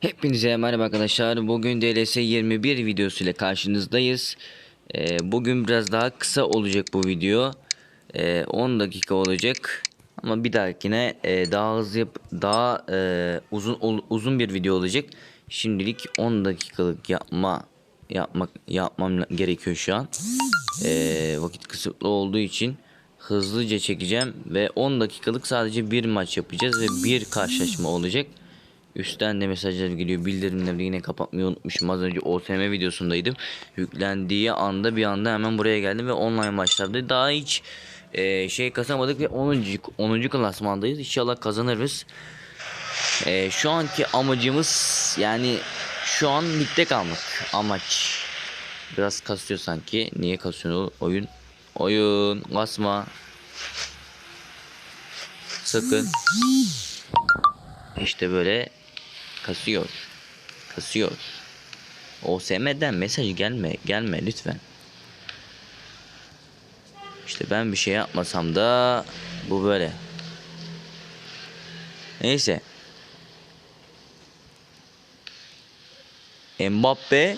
Hepinize merhaba arkadaşlar. Bugün DLS 21 videosu ile karşınızdayız. Ee, bugün biraz daha kısa olacak bu video. Ee, 10 dakika olacak. Ama bir dahakine e, daha hızlı yap daha e, uzun uzun bir video olacak. Şimdilik 10 dakikalık yapma yapmak yapmam gerekiyor şu an. Ee, vakit kısıtlı olduğu için hızlıca çekeceğim ve 10 dakikalık sadece bir maç yapacağız ve bir karşılaşma olacak. Üstten de mesajlar geliyor. Bildirimleri yine kapatmayı unutmuşum. Az önce OSM videosundaydım. Yüklendiği anda bir anda hemen buraya geldim ve online maçlarda daha hiç e, şey kasamadık ve 10. 10. klasmandayız. İnşallah kazanırız. E, şu anki amacımız yani şu an ligde kalmak. Amaç. Biraz kasıyor sanki. Niye kasıyor oyun? Oyun kasma. Sakın. İşte böyle kasıyor. Kasıyor. OSM'den mesaj gelme, gelme lütfen. İşte ben bir şey yapmasam da bu böyle. Neyse. Mbappe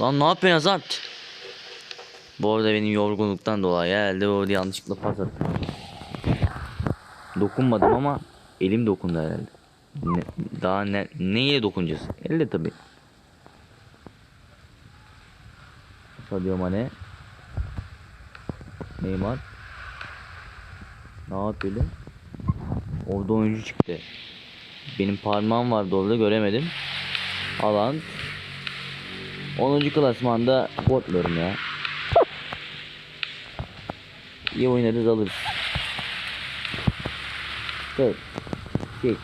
Lan ne yapıyorsun Azat? Bu arada benim yorgunluktan dolayı herhalde orada yanlışlıkla pas attım. Dokunmadım ama elim dokundu herhalde. Ne, daha ne, neyle dokunacağız? Elle tabi. Sadio Mane. Neymar. Ne yapalım? Orada oyuncu çıktı. Benim parmağım vardı orada göremedim. Alan. 10. klasmanda botlarım ya. İyi oynarız alırız. Evet. Şey.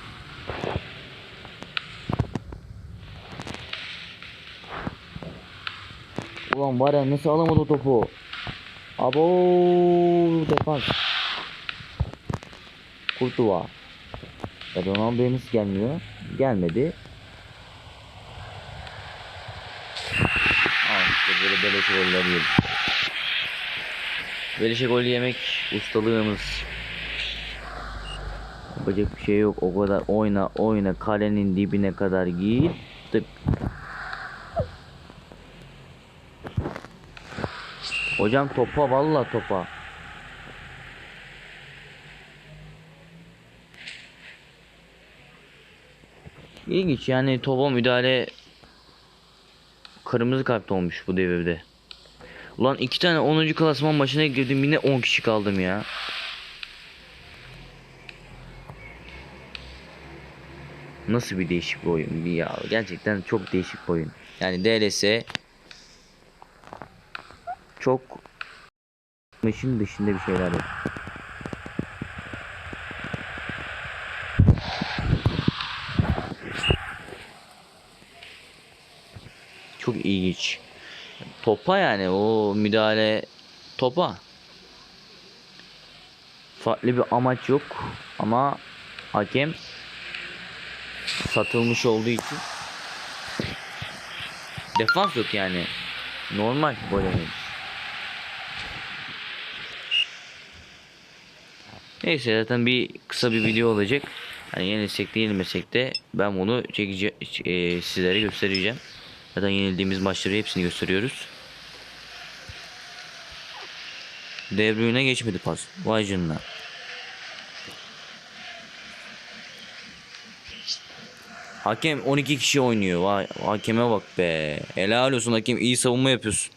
Ulan var ya nasıl alamadı topu? Abo defans. Kurtuva. Ya Ronaldo'ya nasıl gelmiyor? Gelmedi. Aa işte böyle beleş goller yedik. Beleşe gol yemek ustalığımız. Yapacak bir şey yok. O kadar oyna oyna kalenin dibine kadar gittik. Hocam topa valla topa. İlginç yani topa müdahale kırmızı kart olmuş bu devirde. Ulan iki tane 10. klasman maçına girdim yine 10 kişi kaldım ya. Nasıl bir değişik bir oyun ya gerçekten çok değişik bir oyun. Yani DLS çok maçın dışında bir şeyler yok. Çok ilginç. Topa yani o müdahale topa. Farklı bir amaç yok ama hakem satılmış olduğu için defans yok yani. Normal gol yemek. Neyse zaten bir kısa bir video olacak. Hani yenilsek de yenilmesek de ben bunu çekeceğim e, sizlere göstereceğim. Zaten yenildiğimiz maçları hepsini gösteriyoruz. De Bruyne geçmedi pas. Vay canına. Hakem 12 kişi oynuyor. Vay hakeme bak be. Helal olsun hakem iyi savunma yapıyorsun.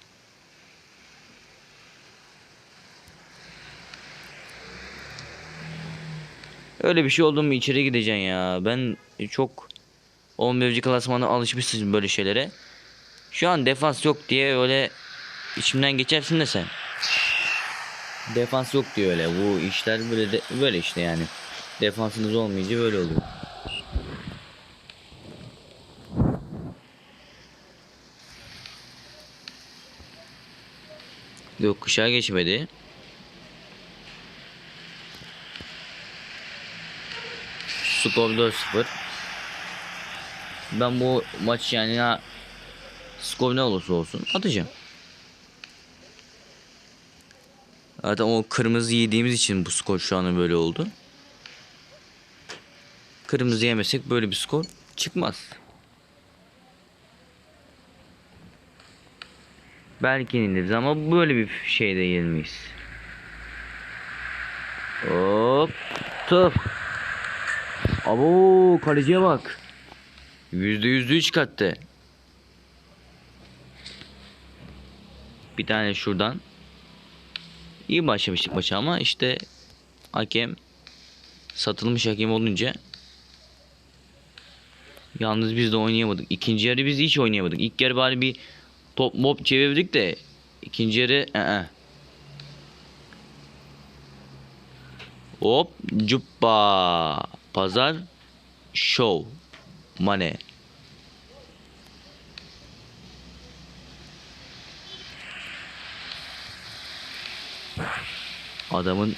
Öyle bir şey oldu mu içeri gideceksin ya. Ben çok 11. klasmana alışmışsın böyle şeylere. Şu an defans yok diye öyle içimden geçersin de sen. Defans yok diyor öyle. Bu işler böyle de, böyle işte yani. Defansınız olmayınca böyle oluyor. Yok kuşağı geçmedi. Skor 4-0. Ben bu maç yani ya skor ne olursa olsun atacağım. Zaten o kırmızı yediğimiz için bu skor şu an böyle oldu. Kırmızı yemesek böyle bir skor çıkmaz. Belki ineriz ama böyle bir şeyde yenilmeyiz. Hop. Tuf. Abo kaleciye bak. Yüzde yüzde üç kattı. Bir tane şuradan. İyi başlamıştık maça ama işte hakem satılmış hakem olunca yalnız biz de oynayamadık. İkinci yarı biz hiç oynayamadık. İlk yarı bari bir top mop çevirdik de ikinci yarı ı Hop cuppa. Pazar show. Mane. Adamın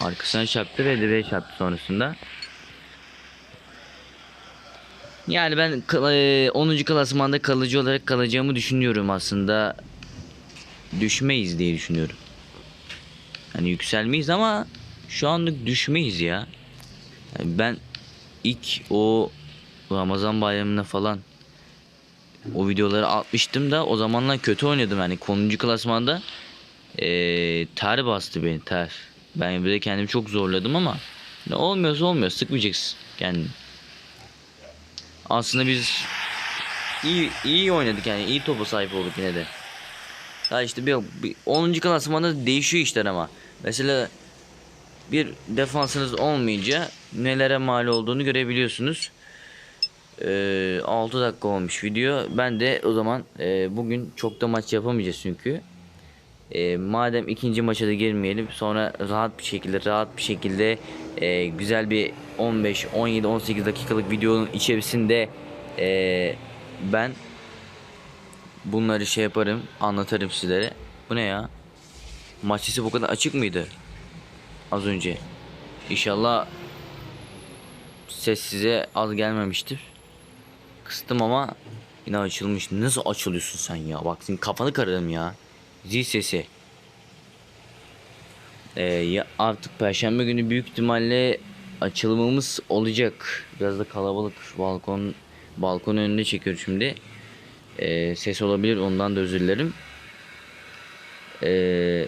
arkasına çarptı ve direğe çarptı sonrasında. Yani ben kla- e, 10. klasmanda kalıcı olarak kalacağımı düşünüyorum aslında. Düşmeyiz diye düşünüyorum. Hani yükselmeyiz ama şu anlık düşmeyiz ya. Yani ben ilk o Ramazan bayramına falan o videoları atmıştım da o zamanlar kötü oynadım yani 10. klasmanda eee ter bastı beni ter. Ben bir de kendimi çok zorladım ama ne olmuyorsa olmuyor sıkmayacaksın kendini. Aslında biz iyi iyi oynadık yani iyi topa sahip olduk yine de. Ya işte bir, bir 10. klasmanda değişiyor işler ama. Mesela bir defansınız olmayınca nelere mal olduğunu görebiliyorsunuz. Ee, 6 dakika olmuş video. Ben de o zaman e, bugün çok da maç yapamayacağız çünkü. E, madem ikinci maça da girmeyelim sonra rahat bir şekilde rahat bir şekilde e, güzel bir 15 17 18 dakikalık videonun içerisinde e, ben bunları şey yaparım anlatırım sizlere. Bu ne ya? Maç sesi bu kadar açık mıydı? Az önce. İnşallah ses size az gelmemiştir. Kıstım ama yine açılmış. Nasıl açılıyorsun sen ya? Bak senin kafanı kararım ya. Zil sesi. Ee, ya artık perşembe günü büyük ihtimalle açılımımız olacak. Biraz da kalabalık balkon balkon önünde çekiyorum şimdi. Ee, ses olabilir ondan da özür dilerim. Ee,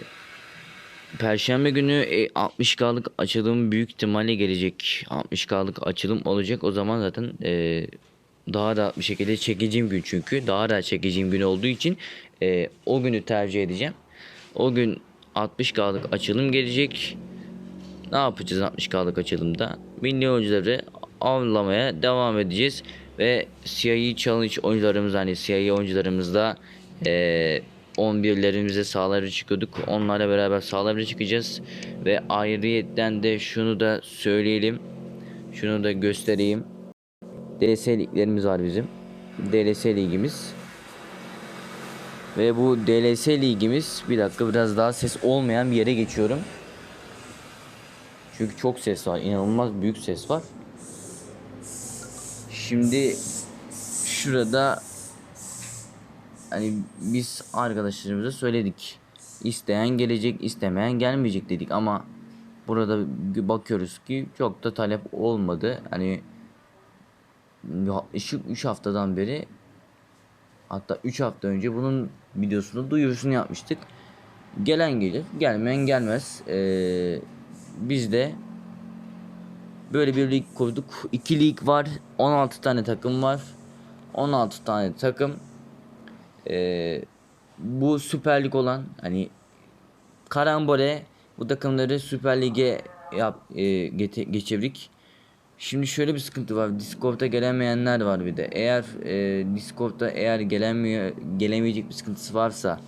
Perşembe günü e, 60K'lık açılım büyük ihtimalle gelecek. 60K'lık açılım olacak. O zaman zaten e, daha rahat bir şekilde çekeceğim gün çünkü. Daha rahat çekeceğim gün olduğu için e, o günü tercih edeceğim. O gün 60K'lık açılım gelecek. Ne yapacağız 60K'lık açılımda? Milli oyuncuları avlamaya devam edeceğiz. Ve CIE Challenge oyuncularımız hani CIE oyuncularımızda eee 11'lerimize sahalara çıkıyorduk. Onlarla beraber sahalara çıkacağız. Ve ayrıyetten de şunu da söyleyelim. Şunu da göstereyim. DLS liglerimiz var bizim. DLS ligimiz. Ve bu DLS ligimiz bir dakika biraz daha ses olmayan bir yere geçiyorum. Çünkü çok ses var. inanılmaz büyük ses var. Şimdi şurada hani biz arkadaşlarımıza söyledik. İsteyen gelecek, istemeyen gelmeyecek dedik ama burada bakıyoruz ki çok da talep olmadı. Hani şu 3 haftadan beri hatta 3 hafta önce bunun videosunu duyurusunu yapmıştık. Gelen gelir, gelmeyen gelmez. Ee, biz de böyle bir lig kurduk. 2 lig var. 16 tane takım var. 16 tane takım ee, bu Süper Lig olan hani karambole bu takımları Süper Lig'e yap, e, geçirdik. Şimdi şöyle bir sıkıntı var. Discord'a gelemeyenler var bir de. Eğer e, Discord'da eğer gelemiyor gelemeyecek bir sıkıntısı varsa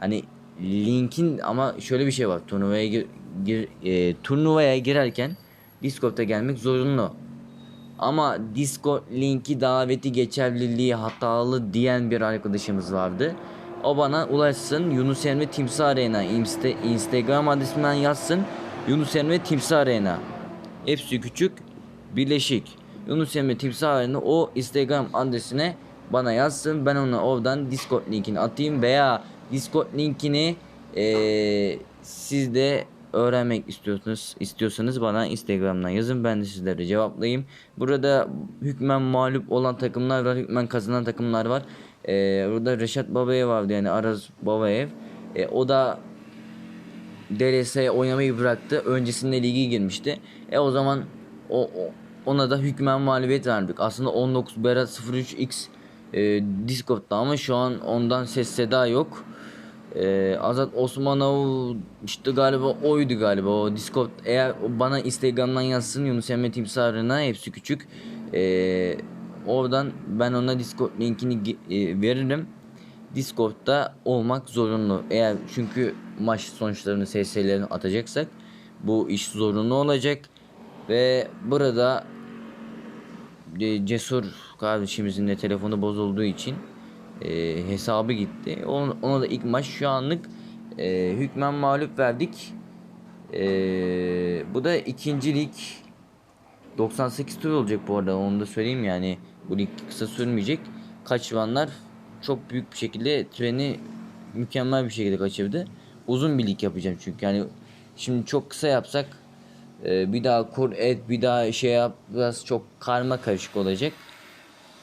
hani linkin ama şöyle bir şey var. Turnuvaya gir, e, turnuvaya girerken Discord'a gelmek zorunlu. Ama Discord linki daveti geçerliliği hatalı diyen bir arkadaşımız vardı. O bana ulaşsın. Yunus Emre Timsah Arena Insta Instagram adresinden yazsın. Yunus Emre Timsah Arena. Hepsi küçük, birleşik. Yunus Emre Timsah Arena o Instagram adresine bana yazsın. Ben ona oradan Discord linkini atayım veya Discord linkini eee sizde öğrenmek istiyorsanız istiyorsanız bana Instagram'dan yazın ben de sizlere cevaplayayım. Burada hükmen mağlup olan takımlar var, hükmen kazanan takımlar var. Ee, burada Reşat Babaev vardı yani Araz Babaev. Ee, o da DLS oynamayı bıraktı. Öncesinde ligi girmişti. E o zaman o, o- ona da hükmen mağlubiyet verdik. Aslında 19 Berat 03X e, Discord'da ama şu an ondan ses seda yok. E, Azat Osmanov işte galiba oydu galiba o Discord. Eğer bana Instagram'dan yazsın Yunus Emre Timsarı'na hepsi küçük. E, oradan ben ona Discord linkini e, veririm. Discord'da olmak zorunlu. Eğer çünkü maç sonuçlarını SS'lerini atacaksak bu iş zorunlu olacak. Ve burada e, Cesur kardeşimizin de telefonu bozulduğu için e, hesabı gitti. Ona, ona da ilk maç şu anlık e, hükmen mağlup verdik. E, bu da ikincilik 98 tur olacak bu arada onu da söyleyeyim yani bu lig kısa sürmeyecek. Kaçıranlar çok büyük bir şekilde treni mükemmel bir şekilde kaçırdı. Uzun bir lig yapacağım çünkü yani şimdi çok kısa yapsak e, bir daha kur et bir daha şey yap biraz çok karma karışık olacak.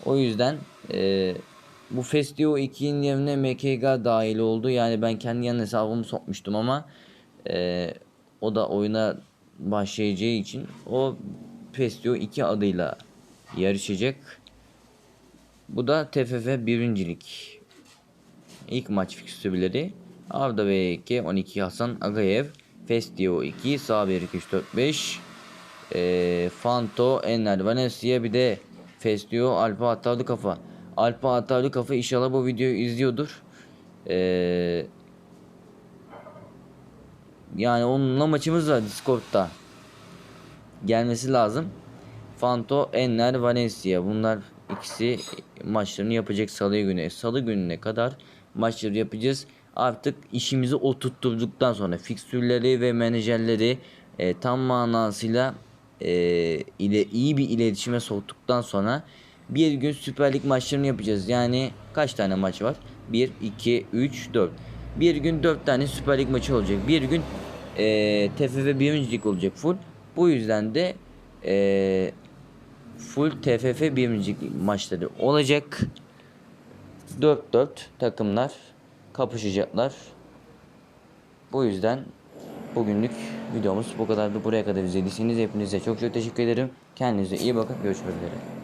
O yüzden e, bu Festio 2'nin yerine MKG dahil oldu. Yani ben kendi yan hesabımı sokmuştum ama e, o da oyuna başlayacağı için o Festio 2 adıyla yarışacak. Bu da TFF birincilik. İlk maç fikstürleri. Arda V2, 12 Hasan Agayev, Festio 2, Sabir 2, 3, 4, 5, e, Fanto, Enner, Valencia bir de Festio, Alpa Atarlı Kafa. Alpa Atarlı Kafa inşallah bu videoyu izliyordur. E, yani onunla maçımız var Discord'da. Gelmesi lazım. Fanto, Enner, Valencia. Bunlar ikisi maçlarını yapacak salı günü. Salı gününe kadar maçları yapacağız. Artık işimizi oturtturduktan sonra fikstürleri ve menajerleri e, tam manasıyla e, ile iyi bir iletişime soktuktan sonra bir gün Süper Lig maçlarını yapacağız. Yani kaç tane maç var? 1, 2, 3, 4. Bir gün 4 tane Süper Lig maçı olacak. Bir gün e, TFF 1. Lig olacak full. Bu yüzden de e, full TFF 1. Lig maçları olacak. 4-4 takımlar kapışacaklar. Bu yüzden bugünlük videomuz bu kadardı. Buraya kadar izlediyseniz hepinize çok çok teşekkür ederim. Kendinize iyi bakın. Görüşmek üzere.